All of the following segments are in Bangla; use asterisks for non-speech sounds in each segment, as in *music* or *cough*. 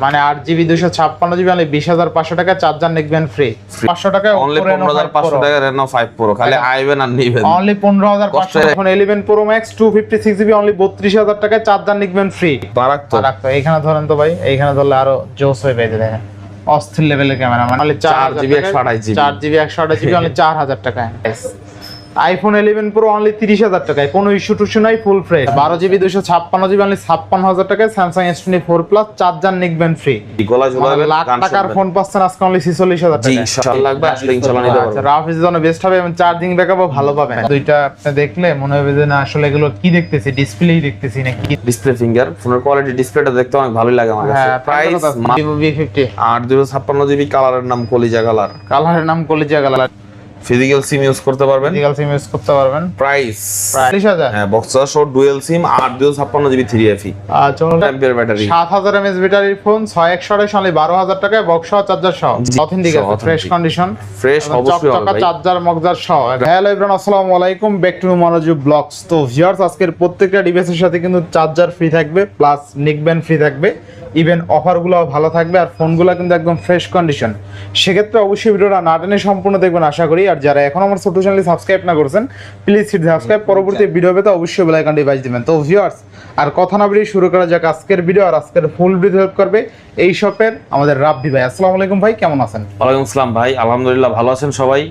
মানে আট জিবি দুশো ছাপ্পান্ন জিবি অনলি বিশ হাজার পাঁচশো টাকা চার্জার নেকবেন ফ্রি পাঁচশো টাকা অনলি পনেরো হাজার পাঁচশো টাকা রেনো ফাইভ প্রো খালি আইবেন আর নিবেন। অনলি পনেরো হাজার পাঁচশো এখন eleven pro max two fifty six GB only বত্রিশ হাজার টাকায় চার্জার নিকবেন ফ্রি বারাক তো রাখতো এইখানে ধরেন তো ভাই এইখানে ধরলে আরও জোস হয়ে পেয়েছে দেখেন। অস্থির লেভেলের ক্যামেরা মানে চার 4 GB 128 GB চার জিবি একশো আঠাশ জিবি অনলি চার হাজার টাকায়। আইফোন ইলেভেন প্রো অনলি তিরিশ হাজার টাকায় কোনো ইস্যু টুসু নাই ফুল ফ্রেশ বারো জিবি দুশো ছাপ্পান্ন জিবি অনলি ছাপ্পান্ন হাজার টাকায় Samsung S twenty four plus charger নিকবেন free lakh টাকার। ফোন পাচ্ছেন আজকে অনলি ছিচল্লিশ হাজার টাকা লাগবে রাফ ইজ জন্য বেস্ট হবে এবং চার্জিং ব্যাকআপও ভালো পাবেন। দুইটা আপনি দেখলে মনে হবে যে না আসলে এগুলো কি দেখতেছি ডিসপ্লেই দেখতেছি নাকি? ডিসপ্লে ফিঙ্গার ফোনের কোয়ালিটি ডিসপ্লেটা দেখতে অনেক ভালোই লাগে আমার কাছে। হ্যাঁ প্রাইস ভিভো ভি ফিফটি আট দুশো ছাপ্পান্ন জিবি কালারের নাম কলিজা কালার কালারের নাম কলিজা কালার ফিজিক্যাল সিম ইউজ করতে পারবেন। ফিজিক্যাল সিম ইউজ করতে পারবেন। প্রাইস প্রায় তিরিশ হাজার। হ্যাঁ বক্সার শো ডুয়েল সিম আট দুশো ছাপ্পান্ন জিবি থ্রি এফি আচ্ছা অ্যাম্পিয়ার ব্যাটারি সাত হাজার এমএস ব্যাটারির ফোন ছয় একশো আড়াই সালে বারো হাজার টাকায় বক্স সহ চার্জার সহ। অথেন্টিক আছে ফ্রেশ কন্ডিশন ফ্রেশ অবশ্যই হবে ভাই। চার্জার মগজার সহ। হ্যালো ইব্রান আসসালামু আলাইকুম ব্যাক টু মনোযোগ ব্লগস তো ভিউয়ার্স আজকের প্রত্যেকটা ডিভাইসের সাথে কিন্তু চার্জার ফ্রি থাকবে প্লাস নিকব্যান্ড ফ্রি থাকবে। ইভেন অফারগুলো ভালো থাকবে আর ফোনগুলো কিন্তু একদম ফ্রেশ কন্ডিশন সেক্ষেত্রে অবশ্যই ভিডিওটা না টেনে সম্পূর্ণ দেখবেন, আশা করি। আর যারা এখন আমার ছোট চ্যানেল সাবস্ক্রাইব না করছেন প্লিজ হিট সাবস্ক্রাইব পরবর্তী ভিডিও পেতে অবশ্যই বেল আইকনটি বাজ দিবেন। তো ভিউয়ার্স আর কথা না বেরিয়ে শুরু করা যাক আজকের ভিডিও আর আজকের ফুল ভিডিও হেল্প করবে এই শপের আমাদের রাব্বি ভাই। আসসালামু আলাইকুম ভাই, কেমন আছেন? ওয়ালাইকুম আসসালাম ভাই, আলহামদুলিল্লাহ ভালো আছেন সবাই।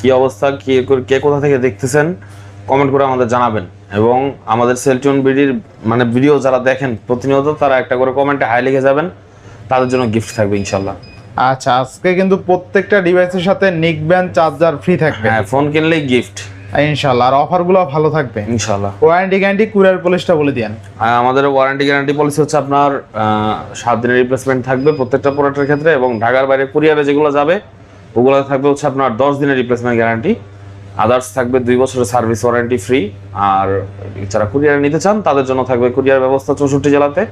কি অবস্থা, কি, কে কোথা থেকে দেখতেছেন? কমেন্ট করে আমাদের জানাবেন। এবং আমাদের সেলটুন বিডির মানে ভিডিও যারা দেখেন প্রতিনিয়ত তারা একটা করে কমেন্টে হাই লিখে যাবেন। তাদের জন্য গিফট থাকবে ইনশাল্লাহ আচ্ছা আজকে কিন্তু প্রত্যেকটা ডিভাইসের সাথে নিক ব্যান্ড চার্জার ফ্রি থাকবে। হ্যাঁ ফোন কিনলেই গিফট ইনশাল্লাহ আর অফারগুলো ভালো থাকবে। ইনশাল্লাহ ওয়ারেন্টি গ্যারান্টি কুরিয়ার পলিসিটা বলে দিয়েন। আর আমাদের ওয়ারেন্টি গ্যারান্টি পলিসি হচ্ছে আপনার সাত দিনের রিপ্লেসমেন্ট থাকবে প্রত্যেকটা প্রোডাক্টের ক্ষেত্রে এবং ঢাকার বাইরে কুরিয়ারে যেগুলো যাবে ওগুলো থাকবে হচ্ছে আপনার দশ দিনের রিপ্লেসমেন্ট গ্যারান্টি আদার্স থাকবে দুই বছরের সার্ভিস ওয়ারেন্টি ফ্রি আর যারা কুরিয়ারে নিতে চান তাদের জন্য থাকবে কুরিয়ার ব্যবস্থা চৌষট্টি জেলাতে।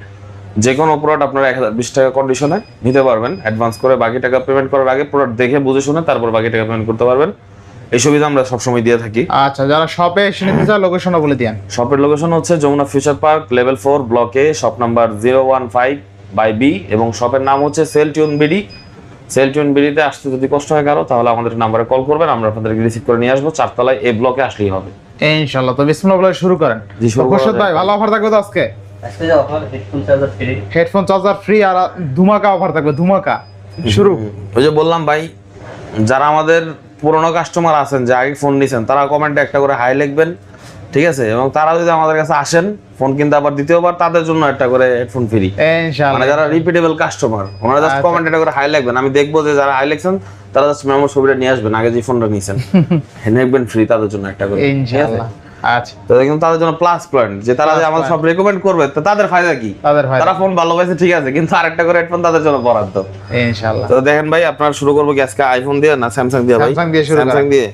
যে কোনো প্রোডাক্ট আপনারা এক হাজার বিশ টাকা কন্ডিশনে নিতে পারবেন। অ্যাডভান্স করে বাকি টাকা পেমেন্ট করার আগে প্রোডাক্ট দেখে বুঝে শুনে তারপর বাকি টাকা পেমেন্ট করতে পারবেন। এই সুবিধা আমরা সবসময় দিয়ে থাকি। আচ্ছা যারা শপে এসে নিতে চায় লোকেশনটা বলে দিয়েন। শপের লোকেশন হচ্ছে Jamuna future park level four ব্লকে shop number zero one five by B এবং শপের নাম হচ্ছে cell tune BD cell tune বিডিতে আসতে যদি কষ্ট হয় কারও তাহলে আমাদের নাম্বারে কল করবেন আমরা আপনাদেরকে রিসিভ করে নিয়ে আসব। চারতলায় এ ব্লকে আসলেই হবে। ইনশাল্লাহ তো বিসমিল্লাহ বলে শুরু করেন। জি, শুরু ভাই ভালো অফার থাকবে তো আজকে? আজকে যে offer headphone charger free headphone charger free আর ধুমাকা অফার থাকবে ধুমাকা। শুরু। ওই যে বললাম ভাই যারা আমাদের পুরনো কাস্টমার আছেন যে আগে ফোন নিছেন তারা কমেন্টে একটা করে হাই লিখবেন। ঠিক আছে? এবং তারা যদি আমাদের কাছে আসেন ফোন কিনতে আবার দ্বিতীয়বার তাদের জন্য একটা করে হেডফোন ফ্রি মানে যারা রিপিটেবল কাস্টমার ওনারা জাস্ট আচ্ছা। কমেন্ট এটা করে হাই লাগবেন। আমি দেখব যে যারা হাই লিখছেন তারা জাস্ট মেমোর ছবিটা নিয়ে আসবেন আগে যে ফোনটা নিয়েছেন। *laughs* দেখবেন ফ্রি তাদের জন্য একটা করে? ইনশাল্লাহ আচ্ছা। তো কিন্তু তাদের জন্য প্লাস পয়েন্ট যে তারা যে আমাদের সব রেকমেন্ড করবে তো তাদের ফায়দা কি? তাদের তারা ফোন ভালো পাইছে ঠিক আছে কিন্তু আরেকটা করে হেডফোন তাদের জন্য বরাদ্দ। তো দেখেন ভাই আপনার শুরু করব কি আজকে আইফোন দিয়ে না স্যামসাং দিয়ে ভাই? Samsung দিয়ে শুরু স্যামসাং দিয়ে?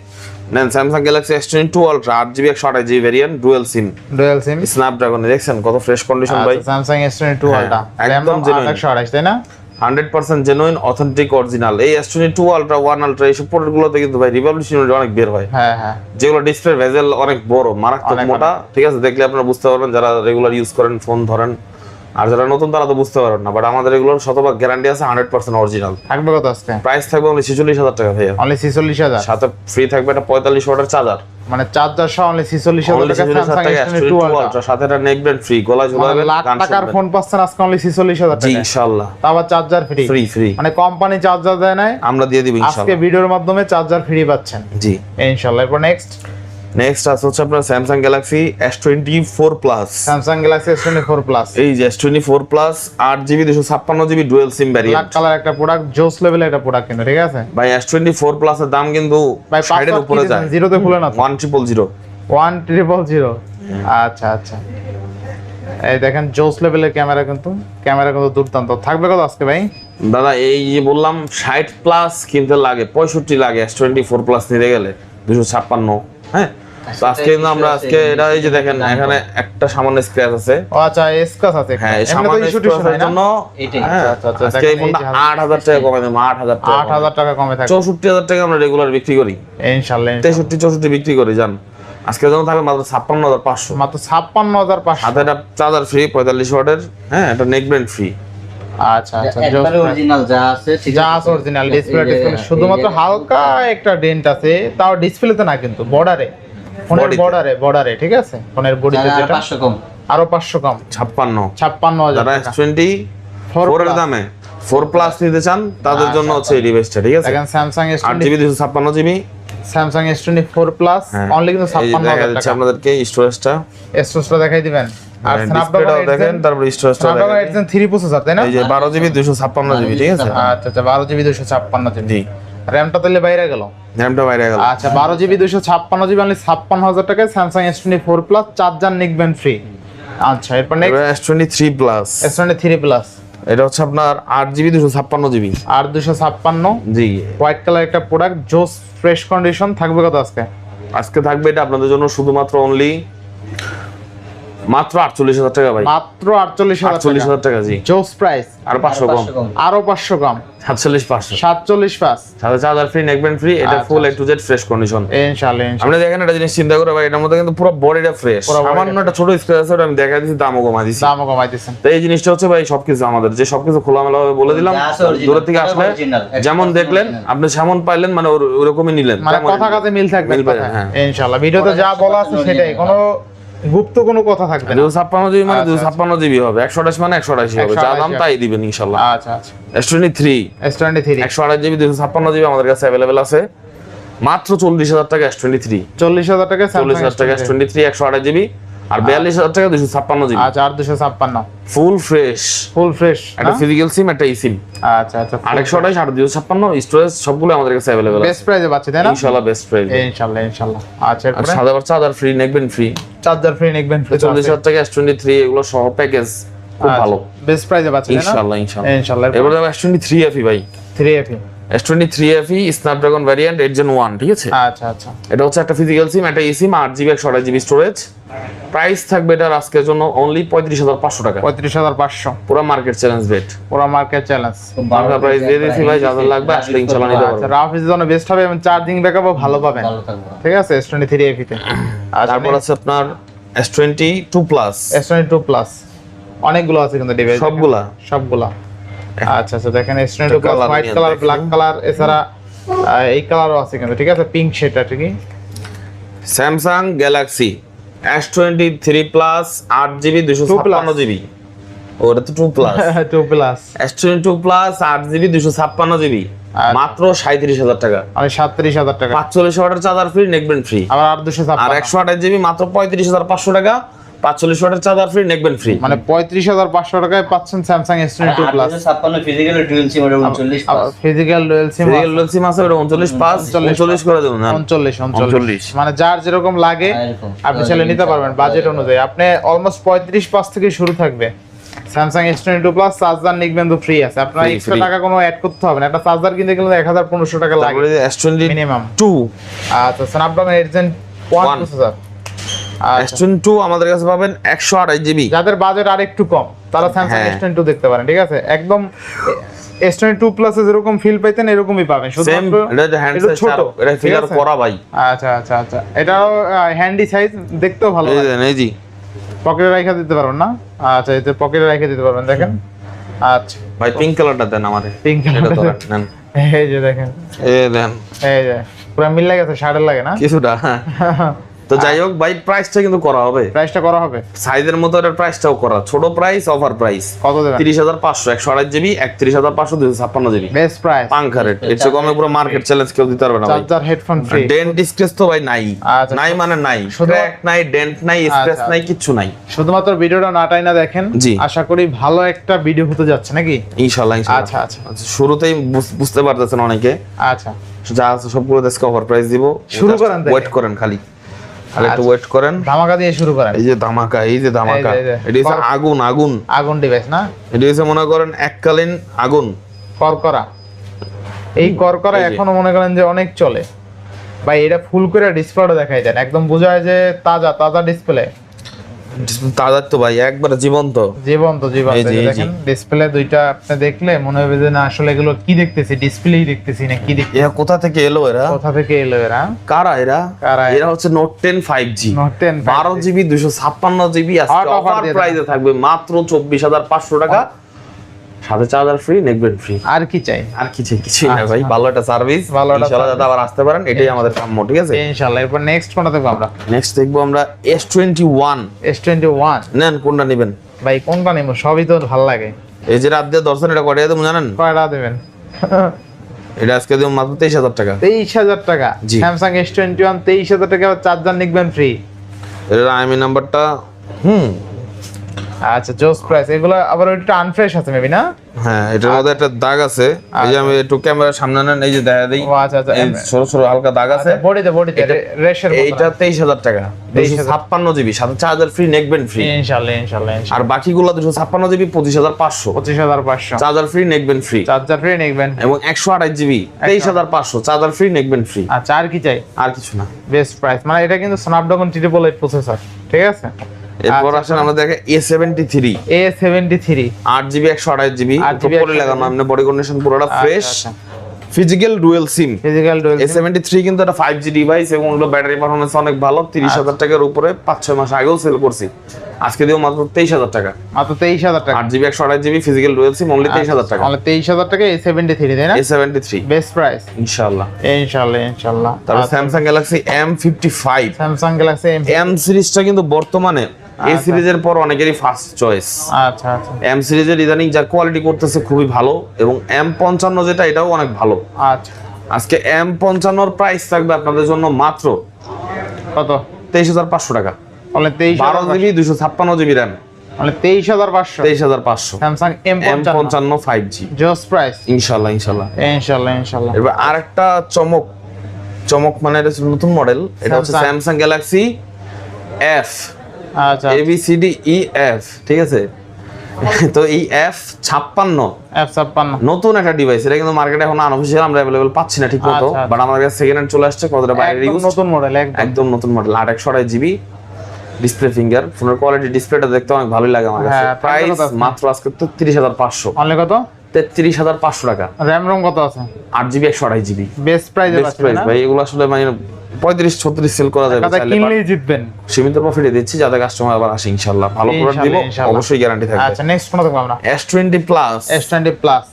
নেন Samsung Galaxy S twenty two ultra আট জিবি একশো আঠাশ GB variant dual SIM dual SIM Snapdragon দেখছেন কত ফ্রেশ কন্ডিশন ভাই। Samsung S twenty two ultra একদম। একশো আঠাশ তাই না? Hundred percent genuine authentic original এই S twenty two ultra one ultra এইসব প্রোডাক্টগুলোতে কিন্তু ভাই রিপাবলিশন অনেক বের হয়। হ্যাঁ হ্যাঁ। যেগুলো ডিসপ্লে ভেজেল অনেক বড় মারাত্মক মোটা। ঠিক আছে দেখলে আপনারা বুঝতে পারবেন যারা রেগুলার ইউজ করেন ফোন ধরেন আর যারা নতুন তারা তো বুঝতে পারবেন না বাট আমাদের এগুলোর শতভাগ গ্যারান্টি আছে হান্ড্রেড পার্সেন্ট অরিজিনাল থাকবে কত আজকে? প্রাইস থাকবে অনলি ছেচল্লিশ হাজার টাকা ভাইয়া। অনলি ছিচল্লিশ হাজার? সাথে ফ্রি থাকবে একটা পঁয়তাল্লিশ ওয়াটের চার্জার। মানে চার্জার সহ অনলি ছিচল্লিশ হাজার সাথে একটা নেক ব্যান্ড ফ্রি গলা ঝুলাবে লাখ টাকার ফোন পাচ্ছেন আজকে অনলি ছিচল্লিশ হাজার টাকা ইনশাআল্লাহ। আবার চার্জার ফ্রি ফ্রি ফ্রি মানে কোম্পানি চার্জার দেয় নাই। আমরা দিয়ে দিব আজকে ভিডিওর মাধ্যমে চার্জার ফ্রি পাচ্ছেন। জি। ইনশাল্লাহ এরপর নেক্সট নেক্সট আছে হচ্ছে আপনার Samsung Galaxy S twenty four plus Samsung Galaxy S twenty four plus এই যে এস টোয়েন্টি ফোর প্লাস আট জিবি দুশো ছাপ্পান্ন GB dual SIM variant colour একটা প্রোডাক্ট জোস লেভেলের একটা প্রোডাক্ট কিন্তু ঠিক আছে? ভাই এস টোয়েন্টি ফোর প্লাসের দাম কিন্তু ভাই ষাটের উপরে যায়। জিরোতে খুলে না one triple zero one triple zero আচ্ছা আচ্ছা। এই দেখেন জোস লেভেলের ক্যামেরা কিন্তু ক্যামেরা কিন্তু দুর্দান্ত। থাকবে কত আজকে ভাই? দাদা এই যে বললাম ষাট প্লাস কিনতে লাগে পঁয়ষট্টি লাগে এস টোয়েন্টি ফোর প্লাস নিতে গেলে দুশো ছাপ্পান্ন হ্যাঁ? আজকে কিন্তু আমরা আজকে এটা এই যে দেখেন এখানে একটা সামান্য স্ক্র্যাচ আছে। ও আচ্ছা এসকাস আছে। হ্যাঁ এই এমনি তো সামান্য স্ক্র্যাচের জন্য এটাই। আচ্ছা, আচ্ছা, আজকে এই ফোনটা যে আট হাজার টাকা কমে দেবো আট হাজার টাকা আট হাজার টাকা কমে থাকে। চৌষট্টি হাজার টাকা আমরা রেগুলার বিক্রি করি। বিক্রি করি জান। থাকবে মাত্র ছাপ্পান্ন হাজার পাঁচশো। মাত্র ছাপ্পান্ন হাজার পাঁচশো। হাতে একটা চার্জার ফ্রি পঁয়তাল্লিশ ওয়াটের হ্যাঁ একটা নেক ব্যান্ড ফ্রি আচ্ছা আচ্ছা অরিজিনাল যা আছে যা আছে। আছে অরিজিনাল ডিসপ্লে এই যে- ডিসপ্লে শুধুমাত্র হালকা একটা ডেন্ট আছে তাও ডিসপ্লেতে না কিন্তু বর্ডারে ফোনের বর্ডারে বর্ডারে ঠিক আছে? ফোনের বডিতে যেটা। 500 কম। আরও পাঁচশো কম। ছাপ্পান্ন। ছাপ্পান্ন হাজার যারা এস টাকা। টোয়েন্টি Four ফোর এর দামে ফোর প্লাস নিতে চান তাদের জন্য হচ্ছে এই ডিভাইসটা ঠিক আছে? দুশো ছাপ্পান্ন GB Samsung S twenty four plus only কিন্তু হ্যাঁ। হাজার যাচ্ছে টাকা। আপনাদেরকে স্টোরেজটা এসোসটা দেখাই দিবেন। আর ডিসপ্লেটাও দেখেন তারপরে স্টোরেজটা Snapdragon eight gen three processor তাই না? এই যে বারো জিবি দুশো ছাপ্পান্ন জিবি ঠিক আছে? আচ্ছা আচ্ছা বারো জিবি দুশো ছাপ্পান্ন জিবি জি। র্যামটা তাহলে বাইরে গেল। র্যামটা বাইরে গেল। আচ্ছা বারো জিবি দুশো ছাপ্পান্ন জিবি অনলি ছাপ্পান্ন হাজার টাকায় Samsung S twenty four plus charger নিকবেন free আচ্ছা এরপর next S twenty three plus S twenty three plus এটা হচ্ছে আপনার আট জিবি দুশো ছাপ্পান্ন জিবি আর দুশো ছাপ্পান্ন। জি। হোয়াইট কালার একটা প্রোডাক্ট জোস ফ্রেশ কন্ডিশন থাকবে কত আজকে? আজকে থাকবে এটা আপনাদের জন্য শুধুমাত্র অনলি মাত্র আটচল্লিশ হাজার টাকা ভাই। মাত্র আটচল্লিশ আটচল্লিশ হাজার হাজার টাকা জি। জোস প্রাইস। আর পাঁচশো কম। আরও পাঁচশো কম। সাতচল্লিশ পাঁচশো। সাতচল্লিশ পাঁচ। সাথে চার্জার ফ্রি নেকবেন ফ্রি এটা full A to Z fresh condition আপনি দেখেন একটা জিনিস চিন্তা করে ভাই এটার মধ্যে কিন্তু পুরো বডিটা ফ্রেশ সামান্য একটা ছোট স্ক্র্যাচ আছে আমি দেখা দিচ্ছি দামও কমা দিচ্ছি দামও কমাই তো এই জিনিসটা হচ্ছে ভাই সবকিছু আমাদের। যে সবকিছু খোলামেলা ভাবে বলে দিলাম দূর থেকে আসলে যেমন দেখলেন আপনি যেমন পাইলেন মানে ওরকমই নিলেন। মানে কথা কাজে মিল থাকবে। হ্যাঁ। ইনশাল্লাহ ভিডিওতে যা বলা আছে সেটাই। কোনো গুপ্ত কোনো কথা থাকবে না। দুশো ছাপ্পান্ন জিবি মানে আচ্ছা, দুশো ছাপ্পান্ন জিবি হবে। একশো আঠাশ মানে একশো আঠাশি হবে। যা দাম তাই দিবেন ইনশাআল্লাহ আচ্ছা আচ্ছা। S twenty three S twenty three একশো আঠাশ জিবি দুশো ছাপ্পান্ন জিবি আমাদের কাছে अवेलेबल আছে। মাত্র চল্লিশ হাজার টাকা এস টোয়েন্টি থ্রি চল্লিশ হাজার টাকা চল্লিশ হাজার টাকা এস টোয়েন্টি থ্রি একশো আঠাশ জিবি। আর বিয়াল্লিশ হাজার টাকা দুশো ছাপ্পান্ন জিবি। আচ্ছা আর দুশো ছাপ্পান্ন। ফুল ফ্রেশ ফুল ফ্রেশ একটা ফিজিক্যাল সিম একটা ই সিম আচ্ছা আচ্ছা আর একশো আঠাশ আর দুশো ছাপ্পান্ন স্টোরেজ সবগুলো আমাদের কাছে আছে। বেস্ট প্রাইসে পাচ্ছি তাই না? ইনশাল্লাহ বেস্ট প্রাইস ইনশাল্লাহ ইনশাল্লাহ আচ্ছা আর সাদা বার charger free নেকবেন free charger free নেকবেন free চল্লিশ হাজার টাকা এস টোয়েন্টি থ্রি এগুলো সহ প্যাকেজ খুব ভালো। বেস্ট প্রাইসে পাচ্ছি তাই না? ইনশাল্লাহ ইনশাল্লাহ ইনশাল্লাহ এবার এস টোয়েন্টি থ্রি এফি ভাই। Three FE S twenty three FE Snapdragon variant eight ঠিক আছে? আচ্ছা আচ্ছা। এটা হচ্ছে একটা ফিজিক্যাল সিম একটা একশো আঠাশ জিবি স্টোরেজ প্রাইস থাকবে এটার আজকের জন্য অনলি পঁয়ত্রিশ হাজার পাঁচশো টাকা। পঁয়ত্রিশ হাজার পাঁচশো। পুরো মার্কেট চ্যালেঞ্জ রেট পুরো মার্কেট চ্যালেঞ্জ বাংলা প্রাইস দিয়ে দিয়েছি ভাই যাদের লাগবে আসলে ইনশাল্লাহ নিতে রাফ ইজ জন্য বেস্ট হবে এবং চার্জিং ব্যাকআপও ভালো পাবেন। ভালো থাকব। ঠিক আছে এস টোয়েন্টি থ্রি এফিতে তারপর আছে আপনার S twenty two plus S twenty two plus অনেকগুলো আছে কিন্তু ডিভাইস সবগুলা? সবগুলা। আচ্ছা আচ্ছা দেখেন S twenty two plus colour white colour black colour এছাড়া এই কালারও আছে কিন্তু ঠিক আছে? পিঙ্ক ঠিকই Samsung Galaxy S twenty three plus আট জিবি দুশো. ছাপ্পান্ন জিবি ওটা তো two plus two plus S twenty two plus আট জিবি দুশো ছাপ্পান্ন জিবি আচ্ছা। মাত্র সাঁত্রিশ হাজার টাকা। মানে সাতত্রিশ হাজার টাকা। পাঁচচল্লিশ ওয়াটের চার্জার ফ্রি নেকবেন ফ্রি আবার আর দুশো আর একশো আঠাশ জিবি মাত্র পঁয়ত্রিশ হাজার পাঁচশো টাকা। পাঁচচল্লিশ ওয়াটের চার্জার ফ্রি নেকবেন ফ্রি মানে পঁয়ত্রিশ হাজার পাঁচশো টাকায় পাচ্ছেন Samsung S twenty 56 physical dual SIM ওটা 39 plus physical dual SIM real SIM আছে। ওটা উনচল্লিশ পাঁচ উনচল্লিশ করে দেবো না উনচল্লিশ উনচল্লিশ। উনচল্লিশ। মানে যার যেরকম লাগে হ্যাঁ, আপনি চাইলে নিতে পারবেন বাজেট অনুযায়ী। আপনি অলমোস্ট পঁয়ত্রিশ পাঁচ থেকে শুরু থাকবে। Samsung S twenty two plus charger নিকবেন তো ফ্রি আছে। আপনার এক্সট্রা টাকা কোনো অ্যাড করতে হবে না। একটা চার্জার কিনতে গেলে এক হাজার পনেরোশো টাকা লাগে। তারপরে এস টোয়েন্টি মিনিমাম টু আচ্ছা Snapdragon eight Gen one. Processor twenty two আমাদের কাছে পাবেন একশো আঠাশ জিবি যাদের বাজেট আর একটু কম তারা স্যামসাং হ্যাঁ। এস টোয়েন্টি টু দেখতে পারেন ঠিক আছে? একদম এস টোয়েন্টি টু প্লাসে যেরকম ফিল পাইতেন এরকমই পাবেন। শুধুমাত্র এটা হ্যান্ড ছোট এটা ঠিক করা ভাই। আচ্ছা আচ্ছা আচ্ছা। এটাও হ্যান্ডি সাইজ দেখতেও ভালো এই এই জি পকেটে রেখে দিতে পারবেন না? আচ্ছা এতে পকেটে রেখে দিতে পারবেন দেখেন। আচ্ছা। ভাই পিঙ্ক কালারটা দেন আমারে পিঙ্ক নেন। এই যে দেখেন। এই দেন। এই যে পুরো মিল লাগে শার্টের লাগে না? কিছুটা হ্যাঁ। *laughs* তো যাই হোক ভাই প্রাইসটা কিন্তু করা হবে। প্রাইসটা করা হবে? সাইজের মতো এটার প্রাইসটাও করা। ছোট প্রাইস অফার প্রাইস কত পাঁচশো একশো আঠাশ জিবি একত্রিশ হাজার পাঁচশো দুশো ছাপ্পান্ন জিবি। বেস্ট প্রাইস পাঙ্খা রেট এর চেয়ে কমে পুরো মার্কেট চ্যালেঞ্জ কেউ দিতে পারবে না ভাই। Charger headphone free dent scratch তো ভাই নাই। আচ্ছা। নাই মানে নাই। শুধু- ক্র্যাক নাই ডেন্ট নাই স্ক্রেচ আচ্ছা। নাই কিছু নাই। শুধুমাত্র ভিডিওটা নাটাই না দেখেন। জি। আশা করি ভালো একটা ভিডিও হতে যাচ্ছে নাকি? ইনশাল্লাহ ইনশাল্লাহ। আচ্ছা, আচ্ছা। শুরুতেই বুঝ- বুঝতে পারতেছেন অনেকে। আচ্ছা। যা আছে সবগুলো দেশকে অফার প্রাইস দিব। শুরু করেন ওয়েট করেন খালি। একটু আচ্ছা। ওয়েট করেন। ধামাকা দিয়ে শুরু করেন। এই যে ধামাকা এই যে ধামাকা। এটি হচ্ছে আগুন আগুন। আগুন ডিভাইস না? এটি হচ্ছে মনে করেন এককালীন আগুন। করকরা। এই করকরা এখনও মনে করেন যে অনেক চলে। ভাই এটা ফুল করে ডিসপ্লেটা দেখাই দেন। একদম বোঝা যায় যে তাজা তাজা ডিসপ্লে তাজা তো ভাই একবারে জীবন্ত। জীবন্ত জীবন্ত। দেখেন ডিসপ্লে দুইটা আপনি দেখলে মনে হবে যে না আসলে এগুলো কি দেখতেছি? ডিসপ্লেই দেখতেছি না কি দেখতেছি? এরা কোথা থেকে এলো এরা? কোথা থেকে এলো এরা? কারা এরা? কারা এরা? হচ্ছে Note ten five G Note 10 5G বারো জিবি দুশো ছাপ্পান্ন জিবি Hot offer অফার প্রাইসে থাকবে মাত্র চব্বিশ হাজার পাঁচশো টাকা। সাথে চার্জার ফ্রি নেকবেন ফ্রি আর কি চাই? আর কি কিছু কিছুই না ভাই ভালো একটা সার্ভিস আচ্ছা। ভালো একটা ইনশাআল্লাহ যাতে আবার আসতে পারেন এটাই আমাদের কাম্য ঠিক আছে? ইনশাআল্লাহ এরপর নেক্সট কোনটা দেখব আমরা? নেক্সট দেখব আমরা S twenty one S twenty one নেন কোনটা নেবেন? ভাই কোনটা নেব? সবই তো ভালো লাগে। এই যে রাত দিয়ে দর্শন এটা কয়টা দেবো জানেন? কয়টা দেবেন? এটা আজকে দেবো মাত্র তেইশ হাজার টাকা। তেইশ হাজার টাকা। স্যামসাং এস টোয়েন্টি ওয়ান তেইশ হাজার টাকা চার্জার নিকবেন ফ্রি এটার আইমি নাম্বারটা হুম আচ্ছা জোস প্রাইস এগুলো আবার ওইটা আনফ্রেশ আছে মেবি না? হ্যাঁ এটার মধ্যে একটা দাগ আছে। এই যে আমি একটু ক্যামেরার সামনে নেন এই যে দেখা দিই। ও আচ্ছা আচ্ছা এই ছোট ছোট হালকা দাগ আছে। বডিতে বডিতে রেশের এইটা তেইশ হাজার টাকা। দুশো 23,000 ছাপ্পান্ন জিবি সাথে চার্জার ফ্রি নেকবেন ফ্রি ইনশাআল্লাহ ইনশাআল্লাহ আর বাকিগুলো দুশো ছাপ্পান্ন জিবি পঁচিশ হাজার পাঁচশো। পঁচিশ হাজার পাঁচশো। Charger free নেকবেন free charger free নিকবেন এবং একশো আঠাশ জিবি তেইশ হাজার পাঁচশো। চার্জার ফ্রি নেকবেন ফ্রি আচ্ছা আর কি চাই? আর কিছু না। বেস্ট প্রাইস মানে এটা কিন্তু স্ন্যাপড্রাগন ট্রিপল এইট প্রসেসর ঠিক আছে? এরপর আচ্ছা, আসেন আমরা দেখে A seventy three A seventy three আট জিবি একশো আঠাশ জিবি 8 পরে লাগানো এমনি বডি কন্ডিশন পুরোটা fresh. Physical dual SIM physical dual A seventy three কিন্তু একটা ফাইভ জি ডিভাইস এবং ওগুলো ব্যাটারি পারফরমেন্স অনেক ভালো। তিরিশ আচ্ছা। হাজার টাকার উপরে পাঁচ ছয় মাস আগেও সেল করছি। আজকে দিও মাত্র তেইশ হাজার টাকা। মাত্র তেইশ হাজার টাকা। আট জিবি একশো আঠাশ GB physical dual SIM only তেইশ হাজার টাকা। তাহলে তেইশ হাজার টাকা এ সেভেন্টি থ্রি তাই না? A seventy three best price ইনশাল্লাহ ইনশাআল্লাহ ইনশাআল্লাহ। তারপর Samsung Galaxy M fifty five Samsung Galaxy M সিরিজটা কিন্তু বর্তমানে এই সিরিজের পর অনেকেরই ফার্স্ট চয়েস আচ্ছা আচ্ছা। এম সিরিজের ইদানিং যা কোয়ালিটি করতেছে খুবই ভালো এবং এম পঞ্চান্ন যেটা এটাও অনেক ভালো। আচ্ছা। আজকে এম পঞ্চান্নর প্রাইস থাকবে আপনাদের জন্য মাত্র কত? তেইশ হাজার পাঁচশো টাকা। তাহলে তেইশ বারো জিবি দুশো ছাপ্পান্ন জিবি র্যাম মানে তেইশ হাজার পাঁচশো। তেইশ হাজার পাঁচশো। স্যামসাং এম পঞ্চান্ন। ফাইভ জি জোস প্রাইস ইনশাল্লাহ ইনশাল্লাহ। ইনশাআল্লাহ এবার আরেকটা চমক চমক মানে এটা নতুন মডেল এটা হচ্ছে স্যামসাং গ্যালাক্সি এফ আচ্ছা A B C D E F ঠিক আছে? তো এই এফ ছাপ্পান্ন। এফ ছাপ্পান্ন। নতুন একটা ডিভাইস এটা কিন্তু মার্কেটে এখন আনঅফিসিয়াল আমরা অ্যাভেলেবল পাচ্ছি না ঠিক মতো। বাট আমার কাছে সেকেন্ড হ্যান্ড চলে আসছে কতটা বাইরে ইউজ নতুন মডেল একদম। নতুন মডেল আট একশো আড়াই জিবি ডিসপ্লে ফিঙ্গার ফোনের কোয়ালিটি ডিসপ্লেটা দেখতে অনেক ভালোই লাগে আমার কাছে। হ্যাঁ, প্রাইস আছে? মাত্র আজকে তেত্রিশ হাজার পাঁচশো। অনলি কত? তেত্রিশ হাজার পাঁচশো টাকা। র্যাম রোম কত আছে? আট জিবি একশো আড়াই জিবি বেস্ট প্রাইসে বেস্ট প্রাইস ভাই এগুলো আসলে মানে পঁয়ত্রিশ ছত্রিশ সেল করা যাবে কিনলেই জিতবেন। সীমিত প্রফিটে দিচ্ছি যাতে কাস্টমার আবার আসে ইনশাল্লাহ ভালো প্রোডাক্ট দিব। অবশ্যই গ্যারান্টি থাকবে। আচ্ছা নেক্সট কোনটা দেখব আমরা। S twenty plus S twenty plus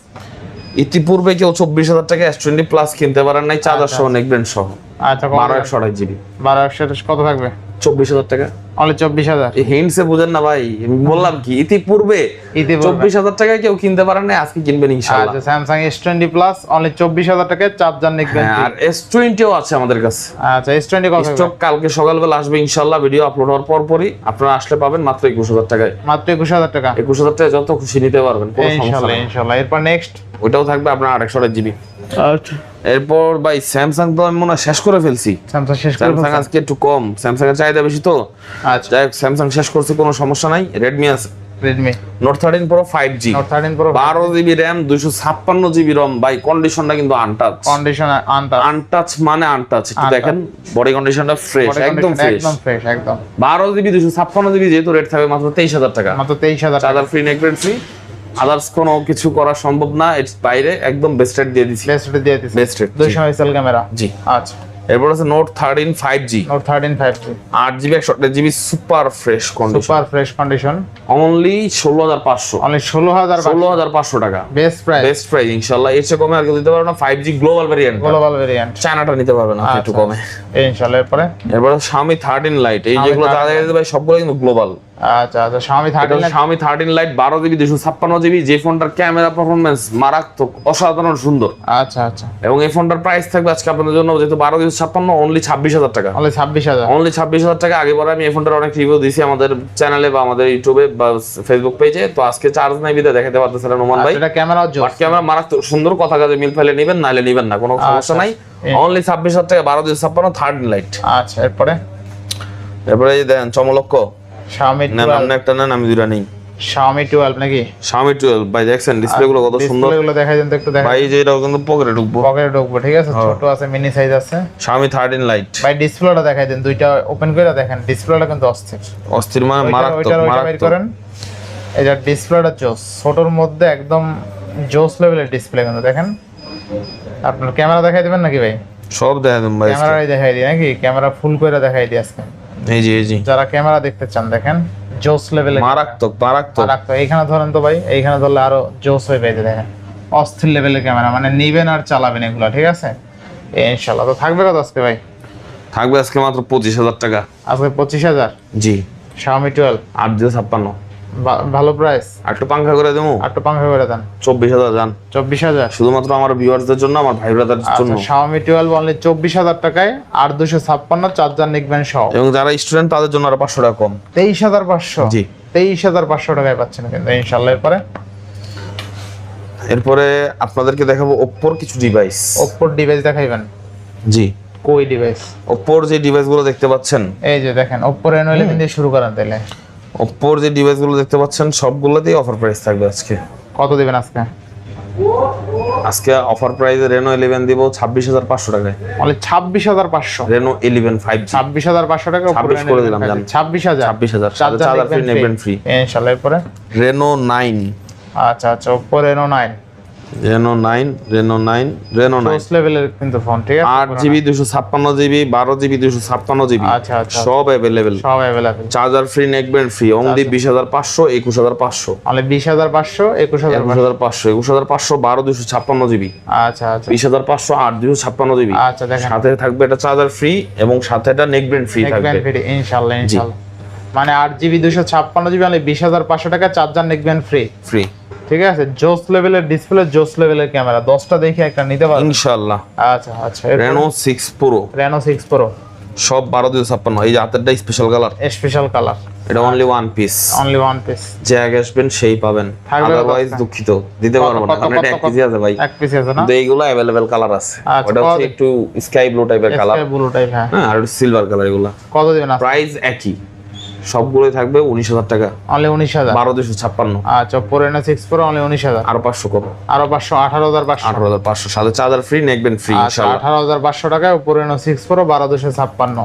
ইতিপূর্বে কেউ চব্বিশ হাজার টাকা এস টোয়েন্টি প্লাস কিনতে পারেন নাই চার্জার সহ নেকবেন সহ। আচ্ছা বারো একশো আড়াই জিবি। বারো একশো কত থাকবে? চব্বিশ হাজার টাকা। অনলি চব্বিশ হাজার? হিন্টসে বুঝেন না ভাই বললাম কি ইতিপূর্বে ইতিপূর্বে। চব্বিশ হাজার টাকায় কেউ কিনতে পারেন না আজকে কিনবেন ইনশাল্লাহ আচ্ছা Samsung S twenty plus only চব্বিশ হাজার টাকায় চার্জার নিকবেন হ্যাঁ, আর এস টোয়েন্টিও আছে আমাদের কাছে। আচ্ছা এস টোয়েন্টি স্টক কালকে সকালবেলা আসবে ইনশাল্লাহ ভিডিও আপলোড হওয়ার পর পরই আপনারা আসলে পাবেন মাত্র একুশ হাজার টাকায়। মাত্র একুশ হাজার টাকা? একুশ হাজার টাকা যত খুশি নিতে পারবেন এরপর নেক্সট ওইটাও থাকবে আপনার আড়াইশো জিবি আচ্ছা এরপর ভাই স্যামসাং তো আমি মনে শেষ করে ফেলছি। স্যামসাং শেষ করে স্যামসাং আজকে একটু কম। স্যামসাং এর চাহিদা বেশি তো। আচ্ছা। যাই হোক স্যামসাং শেষ করছে কোনো সমস্যা নাই। রেডমি আছে। Redmi Note thirteen Pro five G Note thirteen Pro বারো জিবি র্যাম দুইশো ছাপ্পান্ন জিবি রম বাই কন্ডিশনটা কিন্তু আনটাচ কন্ডিশন আনটা আনটাচ মানে আনটাচ একটু দেখেন বডি কন্ডিশনটা ফ্রেশ একদম ফ্রেশ একদম ফ্রেশ একদম। বারো জিবি দুশো ছাপ্পান্ন জিবি যেহেতু রেট থাকবে মাত্র তেইশ হাজার টাকা। মাত্র তেইশ হাজার চার্জার ফ্রি ফ্রি আদার্স কোনো কিছু করা সম্ভব না এর বাইরে একদম বেস্ট রেট দিয়ে দিচ্ছি বেস্ট দিয়ে দিচ্ছে বেস্ট রেট দুইশো মেগাপিক্সেল ক্যামেরা জি। আচ্ছা। এরপর আছে Note thirteen five G Note thirteen five G আট জিবি একশো GB super fresh condition super fresh condition only ষোলো হাজার পাঁচশো। অনলি ষোলো হাজার ষোলো হাজার পাঁচশো টাকা। বেস্ট প্রাইস বেস্ট প্রাইস ইনশাল্লাহ এর চেয়ে কমে আর কেউ দিতে পারবে না। Five G global variant global variant চায়নাটা নিতে পারবে না একটু আচ্ছা। কমে। ইনশাল্লাহ এরপরে? এরপর স্বামী থার্টিন লাইট এই যেগুলো 13 তাদের ভাই সবগুলো কিন্তু গ্লোবাল আচ্ছা আচ্ছা এটা থার্টিন স্বামী থার্টিন লাইট বারো জিবি দুশো ছাপ্পান্ন জিবি যে ফোনটার ক্যামেরা পারফরমেন্স মারাত্মক অসাধারণ সুন্দর। আচ্ছা আচ্ছা। এবং এই ফোনটার প্রাইস থাকবে আজকে আপনাদের জন্য যেহেতু বারো দুশো ছাপ্পান্ন অনলি ছাব্বিশ হাজার টাকা। অনলি ছাব্বিশ হাজার। অনলি ছাব্বিশ হাজার টাকা। আগে পরে আমি এই ফোনটার অনেক রিভিউ দিয়েছি আমাদের চ্যানেলে বা আমাদের ইউটিউবে বা ফেসবুক পেজে তো আজকে চার্জ নাই বিদে দেখাতে পারতেছে না নোমান ভাই। এটা ক্যামেরা বাট ক্যামেরা মারাত্মক সুন্দর কথা কাজে মিল ফেলে নিবেন নাইলে নিবেন না কোনো সমস্যা আচ্ছা। নাই এই। অনলি ছাব্বিশ হাজার টাকা বারো দুশো ছাপ্পান্ন থার্ড লাইট আচ্ছা এরপরে? এরপরে দেন চমলক্ষ। Xiaomi নেন 12 একটা নেন আমি দুটা নেই। Xiaomi 12 নাকি? স্বামী টুয়েলভ ভাই দেখছেন? ডিসপ্লে গুলো কত সুন্দর। ডিসপ্লে গুলো দেখাই দেন তো একটু দেখাই। ভাই যে এটাও কিন্তু পকেটে ঢুকবো। পকেটে ঢুকবো ঠিক আছে। ছোট আছে মিনি সাইজ আছে। স্বামী থার্টিন লাইট ভাই ডিসপ্লেটা দেখাই দেন দুইটা ওপেন করে দেখেন। ডিসপ্লেটা কিন্তু অস্থির। অস্থির মানে মারাত্মক ওইটার ওইটা বের মারাত্মক। করেন। এটা ডিসপ্লেটা জোস। ছোটর মধ্যে একদম জোস লেভেলের ডিসপ্লে কিন্তু দেখেন। আপনার ক্যামেরা দেখাই দিবেন নাকি ভাই? সব দেখা দেন ভাই ক্যামেরাই দেখাই দিই নাকি? ক্যামেরা ফুল করে দেখাই দিই আজকে। এই যারা ক্যামেরা দেখতে চান দেখেন জোস লেভেলে মারাত্মক মারাত্মক। মারাত্মক। এইখানে ধরেন তো ভাই এইখানে ধরলে আরও জোস হয়ে পেয়েছে দেখেন। অস্থির লেভেলের ক্যামেরা মানে নিবেন আর চালাবেন এগুলো ঠিক আছে? ইনশাল্লাহ তো থাকবে কত আজকে ভাই? থাকবে আজকে মাত্র পঁচিশ হাজার টাকা। আজকে পঁচিশ হাজার? জি। শাওমি টুয়েলভ আট দিয়ে ছাপ্পান্ন। ভালো প্রাইস আর একটু পাঙ্খা করে দেবো? আর একটু পাঙ্খা করে দেন। চব্বিশ হাজার যান চব্বিশ হাজার। শুধুমাত্র আমার ভিউয়ার্সদের জন্য আমার ভাই ব্রাদারদের জন্য। আচ্ছা শাওমি টুয়েলভ অনলি চব্বিশ হাজার টাকায় আর দুশো ছাপ্পান্ন চার্জার নিকবেন সহ এবং যারা স্টুডেন্ট তাদের জন্য আরও পাঁচশো টাকা কম। তেইশ হাজার পাঁচশো। জি। তেইশ হাজার পাঁচশো টাকায় পাচ্ছেন কিন্তু ইনশাল্লাহ এরপরে? এরপরে আপনাদেরকে দেখাবো ওপ্পোর কিছু ডিভাইস ওপ্পোর ডিভাইস দেখাইবেন? জি। কই ডিভাইস ওপ্পোর যে ডিভাইসগুলো দেখতে পাচ্ছেন। এই যে দেখেন ওপ্পো রেনো ইলেভেন দিয়ে শুরু করেন তাহলে। ওপ্পোর যে ডিভাইসগুলো দেখতে পাচ্ছেন সবগুলোতেই অফার প্রাইস থাকবে আজকে। কত দিবেন আজকে? আজকে অফার প্রাইসে রেনো ইলেভেন দিব ছাব্বিশ হাজার পাঁচশো টাকায়। মানে ছাব্বিশ হাজার পাঁচশো। রেনো ইলেভেন ফাইভ জি ছাব্বিশ হাজার পাঁচশো টাকা 26 করে দিলাম, জান। ছাব্বিশ হাজার। ছাব্বিশ হাজার। চার্জার ফ্রি নেবেন ফ্রি। ইনশাআল্লাহ এরপরে? রেনো 9 আচ্ছা আচ্ছা Oppo Reno nine Reno nine Reno nine Reno nine first লেভেলের কিন্তু ফোন ঠিক আছে? আট জিবি দুশো ছাপ্পান্ন জিবি বারো জিবি দুশো ছাপ্পান্ন জিবি আচ্ছা, আচ্ছা। সব অ্যাভেলেবেল সব available charger free নেকবেন free only বিশ হাজার পাঁচশো একুশ হাজার পাঁচশো। অনলি বিশ হাজার পাঁচশো একুশ হাজার একুশ হাজার পাঁচশো একুশ হাজার পাঁচশো বারো দুশো ছাপ্পান্ন জিবি আচ্ছা আচ্ছা। বিশ হাজার পাঁচশো আট দুশো ছাপ্পান্ন জিবি আচ্ছা দেখেন। সাথে থাকবে এটা চার্জার ফ্রি এবং সাথে এটা নেকবেন ফ্রি থাকবে। ইনশাল্লাহ ইনশাল্লাহ। মানে আট জিবি দুশো ছাপ্পান্ন জিবি অনলি বিশ হাজার পাঁচশো টাকা চার্জার নেকবেন ফ্রি ফ্রি ঠিক আছে? জোস লেভেলের ডিসপ্লে জোস লেভেলের ক্যামেরা দশটা দেখে একটা নিতে পারবেন ইনশাল্লাহ আচ্ছা আচ্ছা Reno six Pro Reno six Pro সব বারো দুশো ছাপ্পান্ন। এই যে হাতেরটা স্পেশাল কালার স্পেশাল কালার এটা only one piece only one piece যে আগে আসবেন সেই পাবেন। আদারওয়াইজ দুঃখিত। দিতে পারব না। কারণ এটা এক কেজি আছে ভাই। এক পিস আছে না? কিন্তু এইগুলো অ্যাভেলেবেল কালার আছে। আচ্ছা, ওটা হচ্ছে একটু স্কাই ব্লু টাইপের কালার স্কাই ব্লু টাইপ হ্যাঁ। আর সিলভার কালার এগুলো। কত দিবেন প্রাইস একই। সবগুলোই থাকবে উনিশ হাজার টাকা। অনলি উনিশ হাজার? বারো দুশো ছাপ্পান্ন। আচ্ছা four and six four only উনিশ হাজার? আরও পাঁচশো কম। আরও পাঁচশো আঠারো হাজার পাঁচশো। আঠারো হাজার পাঁচশো। সাথে চার্জার ফ্রি নেকবেন ফ্রি আঠারো হাজার পাঁচশো টাকায় ফোর এন সিক্স ফোর বারো দুশো ছাপ্পান্ন।